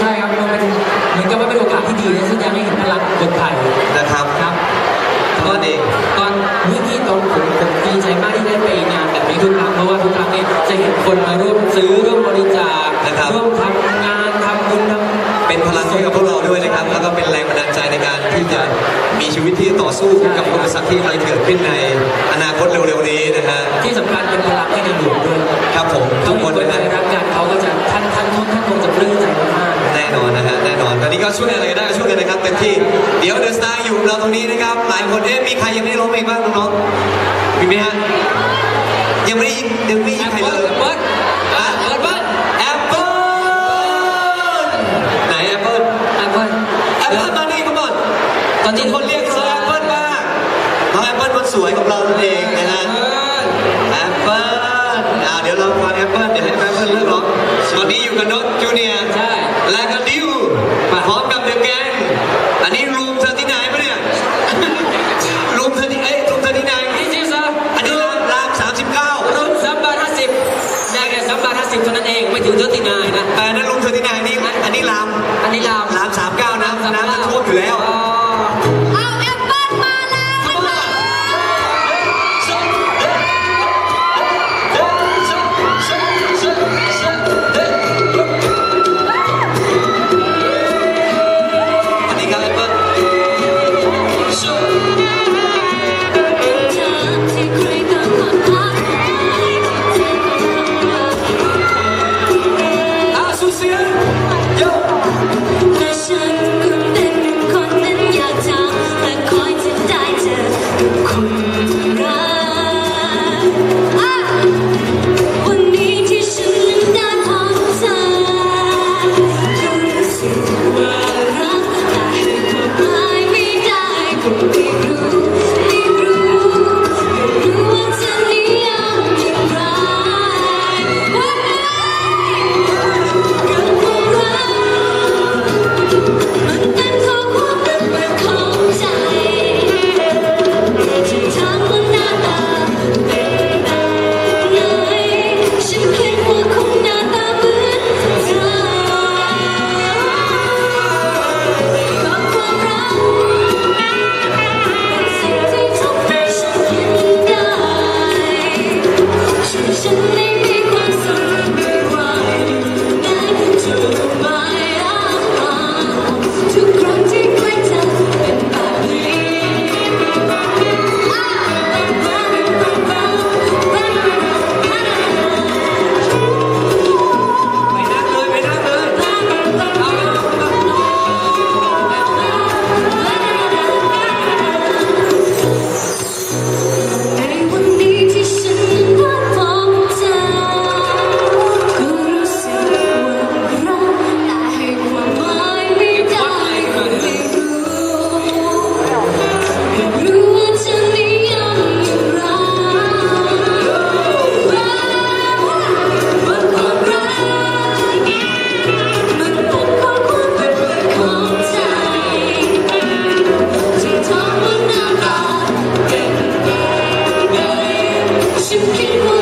ใช่ครับมันเป็นเหมือนกับว่าเป็นโอกาสที่ดีนะแสดงให้เห็นพลังคนไทยนะครับครับตอนเองตอนเมื่อกี้ตอนผมผมดีใจมากที่ได้ไปงานแบบนี้ทุกครั้งเพราะว่าทุกครั้งเนี่ยจะเห็นคนมาร่วมซื้อร่วมบริจาคนะครับร่วมทำงานทำบุญทำเป็นพลังให้กับพวกเราด้วยนะครับ แล้วก็เป็นแรงบันดาลใจในการที่จะมีชีวิตที่ต่อสู้กับอุปสรรคที่กำลังเกิดขึ้นในอนาคตเร็วๆนี้นะฮะที่สำคัญเป็นพลังให้ในหลวง ช่วยอะไรได้ช่วยกันนะครับเต็มที่ เดี๋ยวเดอะสตาร์อยู่เราตรงนี้นะครับ หลายคนเอ๊ะมีใครยังไม่ได้ร้องเพลงบ้างน้องๆมีไหมฮะยังไม่ได้ยังไม่ได้ยินใครเลยอะ Apple ไหน Apple Apple Apple มานี่มาก่นตอนนี้คนเรียกเขา Apple บ้างน้อง Apple คนสวยของเรานั่เองนะฮะแอปเปิ้าเดี๋ยวเราฟัง Apple เดี๋ยวให้แอ Apple เลือกร้องตอนนี้อยู่กันนนท์ Christian you. can